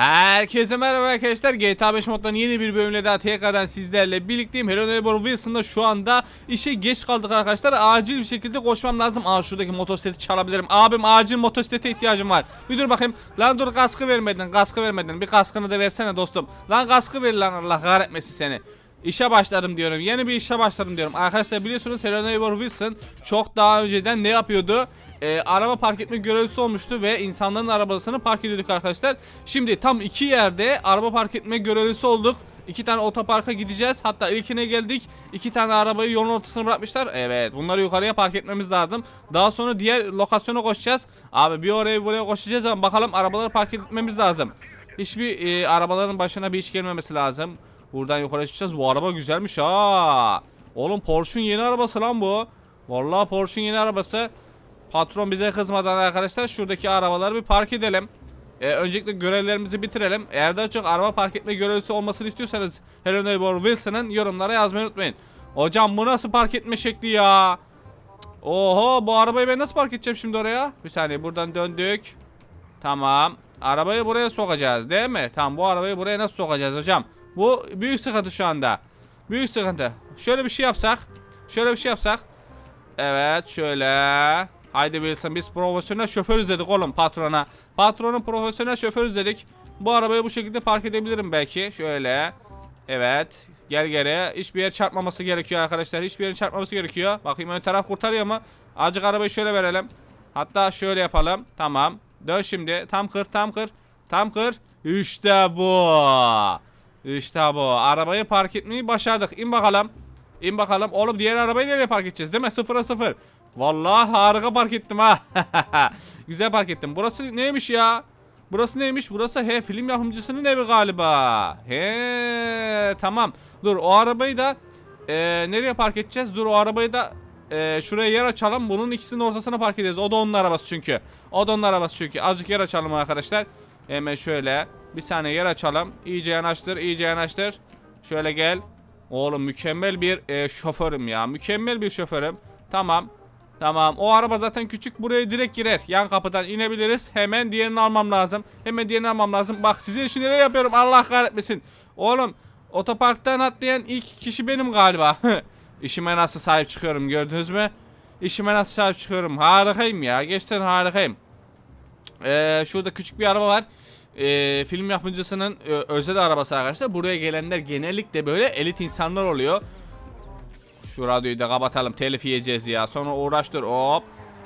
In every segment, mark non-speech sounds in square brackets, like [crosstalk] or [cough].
Herkese merhaba arkadaşlar. GTA 5 moddan yeni bir bölümle daha tekrardan sizlerle birlikteyim. Hello Neighbor Wilson'da şu anda işe geç kaldık arkadaşlar. Acil bir şekilde koşmam lazım. Aa şuradaki motosikleti çalabilirim. Abim acil motosiklete ihtiyacım var. Bir dur bakayım. Lan dur kaskı vermedin. Kaskı vermedin. Bir kaskını da versene dostum. Lan kaskı ver lan Allah kahretmesin seni. İşe başladım diyorum. Yeni bir işe başladım diyorum. Arkadaşlar biliyorsunuz Hello Neighbor Wilson çok daha önceden ne yapıyordu? E, araba park etme görevlisi olmuştu ve insanların arabasını park ediyorduk arkadaşlar. Şimdi tam iki yerde araba park etme görevlisi olduk. İki tane otoparka gideceğiz. Hatta ilkine geldik. İki tane arabayı yolun ortasına bırakmışlar. Evet bunları yukarıya park etmemiz lazım. Daha sonra diğer lokasyona koşacağız. Abi bir oraya bir buraya koşacağız ama bakalım arabaları park etmemiz lazım. Hiçbir e, arabaların başına bir iş gelmemesi lazım. Buradan yukarı çıkacağız. Bu araba güzelmiş ha. Oğlum Porsche'un yeni arabası lan bu. Vallahi Porsche'un yeni arabası. Patron bize kızmadan arkadaşlar şuradaki arabaları bir park edelim. Ee, öncelikle görevlerimizi bitirelim. Eğer daha çok araba park etme görevlisi olmasını istiyorsanız Hello Neighbor Wilson'ın yorumlara yazmayı unutmayın. Hocam bu nasıl park etme şekli ya? Oho bu arabayı ben nasıl park edeceğim şimdi oraya? Bir saniye buradan döndük. Tamam. Arabayı buraya sokacağız değil mi? Tamam bu arabayı buraya nasıl sokacağız hocam? Bu büyük sıkıntı şu anda. Büyük sıkıntı. Şöyle bir şey yapsak. Şöyle bir şey yapsak. Evet şöyle. Haydi Wilson biz profesyonel şoförüz dedik oğlum patrona. Patronun profesyonel şoförüz dedik. Bu arabayı bu şekilde park edebilirim belki. Şöyle. Evet. Gel geri. Hiçbir yer çarpmaması gerekiyor arkadaşlar. Hiçbir yerin çarpmaması gerekiyor. Bakayım ön taraf kurtarıyor mu? Azıcık arabayı şöyle verelim. Hatta şöyle yapalım. Tamam. Dön şimdi. Tam kır tam kır. Tam kır. İşte bu. İşte bu. Arabayı park etmeyi başardık. İn bakalım. İn bakalım. Oğlum diğer arabayı nereye park edeceğiz değil mi? Sıfıra sıfır. Vallahi harika park ettim ha. [laughs] Güzel park ettim. Burası neymiş ya? Burası neymiş? Burası he film yapımcısının evi galiba. He tamam. Dur o arabayı da e, nereye park edeceğiz? Dur o arabayı da e, şuraya yer açalım. Bunun ikisinin ortasına park edeceğiz. O da onun arabası çünkü. O da onun arabası çünkü. Azıcık yer açalım arkadaşlar. Hemen şöyle. Bir saniye yer açalım. İyice yanaştır, iyice yanaştır. Şöyle gel. Oğlum mükemmel bir e, şoförüm ya. Mükemmel bir şoförüm. Tamam. Tamam. O araba zaten küçük. Buraya direkt girer. Yan kapıdan inebiliriz. Hemen diğerini almam lazım. Hemen diğerini almam lazım. Bak sizin için neler yapıyorum. Allah kahretmesin. Oğlum otoparktan atlayan ilk kişi benim galiba. [laughs] İşime nasıl sahip çıkıyorum gördünüz mü? İşime nasıl sahip çıkıyorum. Harikayım ya. Gerçekten harikayım. Ee, şurada küçük bir araba var. Ee, film yapımcısının e, özel arabası arkadaşlar. Buraya gelenler genellikle böyle elit insanlar oluyor. Şu radyoyu da kapatalım. Telif yiyeceğiz ya. Sonra uğraştır. Hop.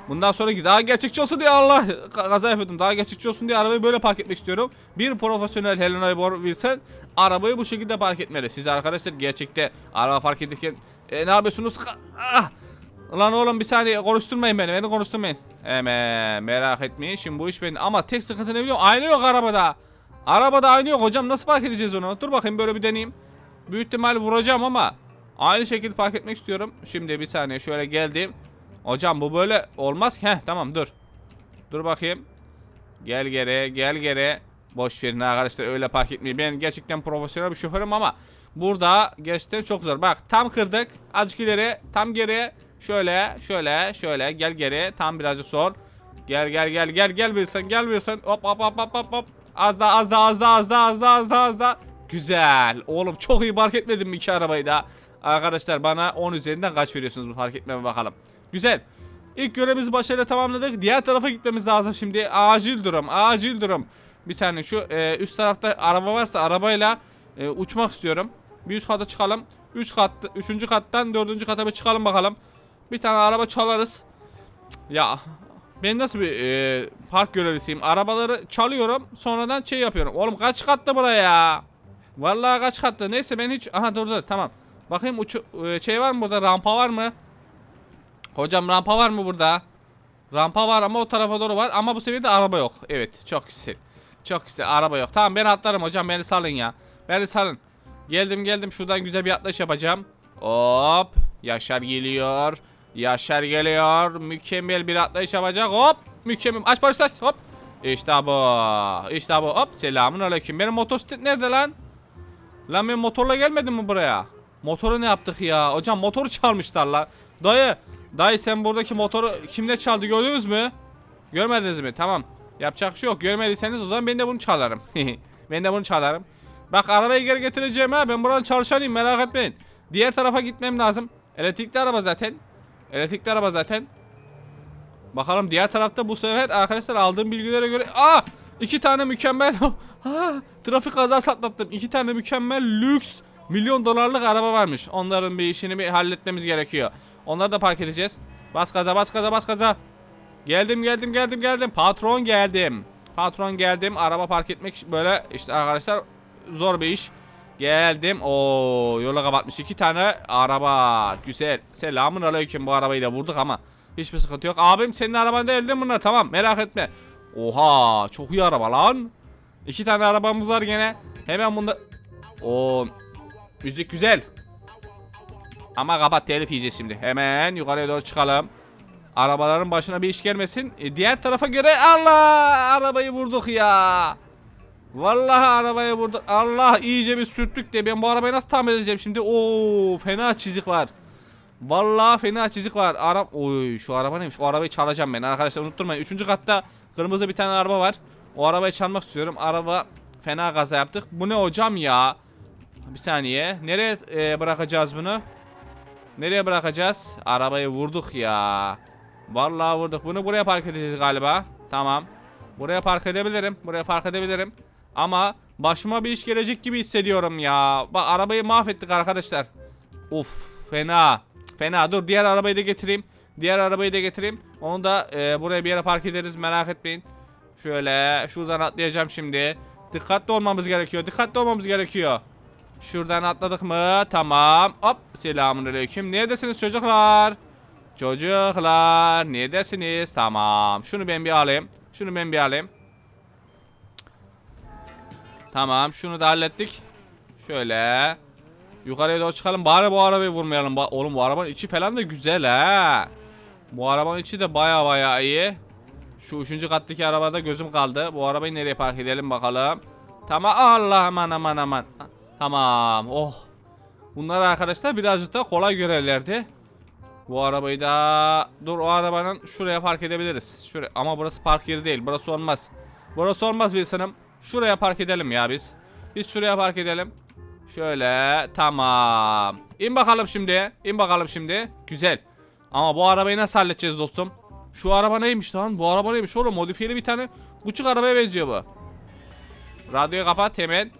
Bundan sonraki daha gerçekçi olsun diye Allah ka- kaza yapıyordum. Daha gerçekçi olsun diye arabayı böyle park etmek istiyorum. Bir profesyonel Helena Bor Wilson arabayı bu şekilde park etmeli. Siz arkadaşlar gerçekte araba park ederken e, ne yapıyorsunuz? Ah! Lan oğlum bir saniye konuşturmayın beni. Beni konuşturmayın. Hemen merak etmeyin. Şimdi bu iş benim. Ama tek sıkıntı ne biliyor musun? Ayna yok arabada. Arabada ayna yok hocam. Nasıl park edeceğiz onu? Dur bakayım böyle bir deneyeyim. Büyük ihtimal vuracağım ama aynı şekilde park etmek istiyorum. Şimdi bir saniye şöyle geldim. Hocam bu böyle olmaz ki. Heh tamam dur. Dur bakayım. Gel geri gel geri. Boş verin arkadaşlar öyle park etmeyi. Ben gerçekten profesyonel bir şoförüm ama burada gerçekten çok zor. Bak tam kırdık. Azıcık ileri tam geri. Şöyle şöyle şöyle gel geri. Tam birazcık sol. Gel gel gel gel gel Wilson gel Wilson. Hop hop hop hop hop hop. Az daha az daha az daha az daha az daha az daha. Güzel. Oğlum çok iyi park etmedim mi iki arabayı da? Arkadaşlar bana 10 üzerinden kaç veriyorsunuz fark etmeme bakalım. Güzel. İlk görevimizi başarıyla tamamladık. Diğer tarafa gitmemiz lazım şimdi. Acil durum. Acil durum. Bir saniye şu e, üst tarafta araba varsa arabayla e, uçmak istiyorum. Bir üst kata çıkalım. 3 kat 3. kattan 4. kata bir çıkalım bakalım. Bir tane araba çalarız. Ya ben nasıl bir e, park görevlisiyim? Arabaları çalıyorum. Sonradan şey yapıyorum. Oğlum kaç kattı buraya ya? Vallahi kaç kattı? Neyse ben hiç aha dur dur tamam. Bakayım uçu e, şey var mı burada? Rampa var mı? Hocam rampa var mı burada? Rampa var ama o tarafa doğru var ama bu seviyede araba yok. Evet çok güzel. Çok güzel araba yok. Tamam ben atlarım hocam beni salın ya. Beni salın. Geldim geldim şuradan güzel bir atlayış yapacağım. Hop. Yaşar geliyor. Yaşar geliyor. Mükemmel bir atlayış yapacak. Hop. Mükemmel. Aç barış aç. Hop. İşte bu. İşte bu. Hop. Selamun aleyküm. Benim motosiklet nerede lan? Lan ben motorla gelmedim mi buraya? Motoru ne yaptık ya? Hocam motoru çalmışlar lan. Dayı. Dayı sen buradaki motoru kimde çaldı gördünüz mü? Görmediniz mi? Tamam. Yapacak şey yok. Görmediyseniz o zaman ben de bunu çalarım. [laughs] Ben de bunu çalarım. Bak arabayı geri getireceğim ha. Ben buranın çalışanıyım merak etmeyin. Diğer tarafa gitmem lazım. Elektrikli araba zaten. Elektrikli araba zaten. Bakalım diğer tarafta bu sefer arkadaşlar aldığım bilgilere göre aa iki tane mükemmel Aa, [laughs] trafik kazası atlattım. İki tane mükemmel lüks milyon dolarlık araba varmış. Onların bir işini bir halletmemiz gerekiyor. Onları da park edeceğiz. Bas gaza bas gaza bas gaza. Geldim geldim geldim geldim. Patron geldim. Patron geldim. Araba park etmek böyle işte arkadaşlar zor bir iş. Geldim. Oo yola kapatmış iki tane araba. Güzel. Selamun aleyküm bu arabayı da vurduk ama hiçbir sıkıntı yok. Abim senin araban değil değil mi bunlar? Tamam merak etme. Oha çok iyi araba lan. İki tane arabamız var gene. Hemen bunda o müzik güzel. Ama kapat telif yiyeceğiz şimdi. Hemen yukarıya doğru çıkalım. Arabaların başına bir iş gelmesin. E, diğer tarafa göre Allah arabayı vurduk ya. Vallahi arabayı vurduk. Allah iyice bir sürttük de ben bu arabayı nasıl tamir edeceğim şimdi? Oo fena çizik var. Vallahi fena çizik var. Arab Oy şu araba neymiş? O arabayı çalacağım ben arkadaşlar unutturmayın. Üçüncü katta kırmızı bir tane araba var. O arabayı çalmak istiyorum. Araba fena kaza yaptık. Bu ne hocam ya? Bir saniye. Nereye e, bırakacağız bunu? Nereye bırakacağız? Arabayı vurduk ya. Vallahi vurduk. Bunu buraya park edeceğiz galiba. Tamam. Buraya park edebilirim. Buraya park edebilirim. Ama başıma bir iş gelecek gibi hissediyorum ya. Bak arabayı mahvettik arkadaşlar. Of fena. Fena. Dur diğer arabayı da getireyim. Diğer arabayı da getireyim. Onu da e, buraya bir yere park ederiz merak etmeyin. Şöyle şuradan atlayacağım şimdi. Dikkatli olmamız gerekiyor. Dikkatli olmamız gerekiyor. Şuradan atladık mı? Tamam. Hop. Selamünaleyküm. Neredesiniz çocuklar? Çocuklar neredesiniz? Tamam. Şunu ben bir alayım. Şunu ben bir alayım. Tamam. Şunu da hallettik. Şöyle. Yukarıya doğru çıkalım. Bari bu arabayı vurmayalım. Ba- Oğlum bu arabanın içi falan da güzel ha. Bu arabanın içi de baya baya iyi. Şu üçüncü kattaki arabada gözüm kaldı. Bu arabayı nereye park edelim bakalım. Tamam. Allah aman aman aman. Tamam. Oh. Bunlar arkadaşlar birazcık da kolay görevlerdi. Bu arabayı da dur o arabanın şuraya park edebiliriz. Şuraya ama burası park yeri değil. Burası olmaz. Burası olmaz bir sanım. Şuraya park edelim ya biz. Biz şuraya park edelim. Şöyle tamam. İn bakalım şimdi. İn bakalım şimdi. Güzel. Ama bu arabayı nasıl halledeceğiz dostum? Şu araba neymiş lan? Bu araba neymiş oğlum? Modifiyeli bir tane küçük arabaya benziyor bu. Radyoyu kapat hemen.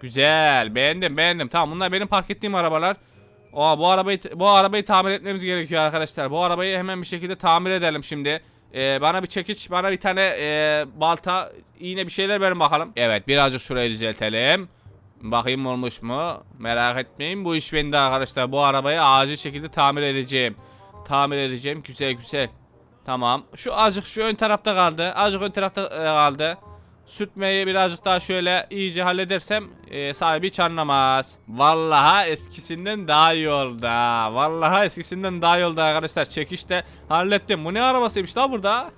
Güzel. Beğendim, beğendim. Tamam bunlar benim park ettiğim arabalar. Aa bu arabayı bu arabayı tamir etmemiz gerekiyor arkadaşlar. Bu arabayı hemen bir şekilde tamir edelim şimdi. Ee, bana bir çekiç, bana bir tane e, balta, iğne bir şeyler verin bakalım. Evet, birazcık şurayı düzeltelim. Bakayım olmuş mu? Merak etmeyin. Bu iş bende arkadaşlar. Bu arabayı acil şekilde tamir edeceğim. Tamir edeceğim. Güzel güzel. Tamam. Şu azıcık şu ön tarafta kaldı. Azıcık ön tarafta e, kaldı. Sürtmeyi birazcık daha şöyle iyice halledersem e, sahibi hiç anlamaz. Vallahi eskisinden daha iyi oldu ha. Vallahi eskisinden daha iyi oldu arkadaşlar. Çekişte hallettim. Bu ne arabasıymış la burada?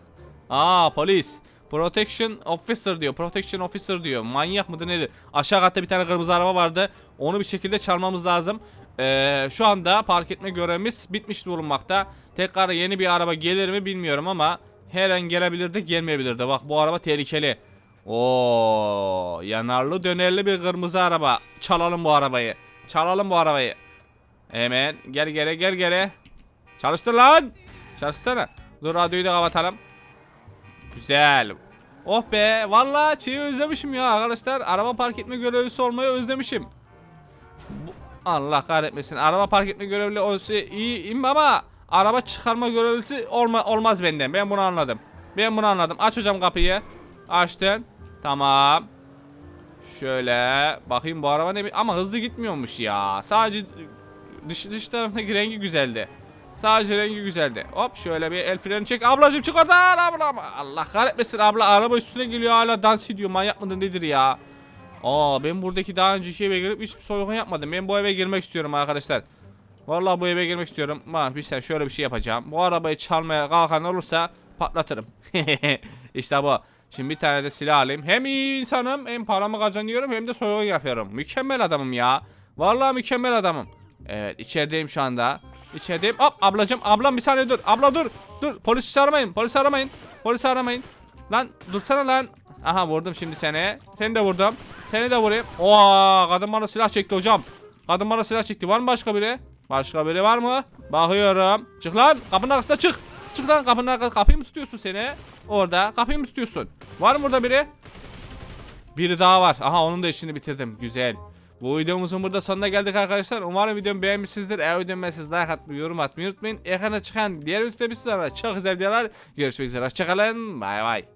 Aa polis. Protection Officer diyor. Protection Officer diyor. Manyak mıdır nedir? Aşağı katta bir tane kırmızı araba vardı. Onu bir şekilde çalmamız lazım. Ee, şu anda park etme görevimiz bitmiş bulunmakta. Tekrar yeni bir araba gelir mi bilmiyorum ama her an gelebilir de gelmeyebilir de. Bak bu araba tehlikeli. Oo, yanarlı dönerli bir kırmızı araba. Çalalım bu arabayı. Çalalım bu arabayı. Hemen gel gele gel gele. Çalıştır lan. Çalışsana. Dur radyoyu da kapatalım. Güzel. Oh be. Valla şeyi özlemişim ya arkadaşlar. Araba park etme görevlisi olmayı özlemişim. Bu, Allah kahretmesin. Araba park etme görevli olsa iyiyim ama araba çıkarma görevlisi olma, olmaz benden. Ben bunu anladım. Ben bunu anladım. Aç hocam kapıyı. Açtın. Tamam. Şöyle bakayım bu araba ne ama hızlı gitmiyormuş ya. Sadece dış dış tarafındaki rengi güzeldi. Sadece rengi güzeldi. Hop şöyle bir el freni çek. Ablacım çık oradan ablam. Allah kahretmesin abla araba üstüne geliyor hala dans ediyor. Manyak mıdır nedir ya? Aa ben buradaki daha önceki eve girip hiçbir soygun yapmadım. Ben bu eve girmek istiyorum arkadaşlar. Vallahi bu eve girmek istiyorum. Bak bir sen şöyle bir şey yapacağım. Bu arabayı çalmaya kalkan olursa patlatırım. [laughs] işte bu. Şimdi bir tane de silah alayım. Hem iyi insanım hem paramı kazanıyorum hem de soygun yapıyorum. Mükemmel adamım ya. Vallahi mükemmel adamım. Evet içerideyim şu anda. İçerideyim. Hop ablacım ablam bir saniye dur. Abla dur. Dur polis aramayın. Polis aramayın. Polis aramayın. Lan dursana lan. Aha vurdum şimdi seni. Seni de vurdum. Seni de vurayım. Oo kadın bana silah çekti hocam. Kadın bana silah çekti. Var mı başka biri? Başka biri var mı? Bakıyorum. Çık lan. Kapının arkasına çık. Çık lan kapının arkasına. Kapıyı mı tutuyorsun seni? Orada. Kapıyı mı tutuyorsun? Var mı burada biri? Biri daha var. Aha onun da işini bitirdim. Güzel. Bu videomuzun burada sonuna geldik arkadaşlar. Umarım videomu beğenmişsinizdir. Eğer videomu beğenmişsiniz like atmayı, yorum atmayı unutmayın. Ekrana çıkan diğer videoda bir sonra çok güzel videolar. Görüşmek üzere. Hoşçakalın. Bay bay.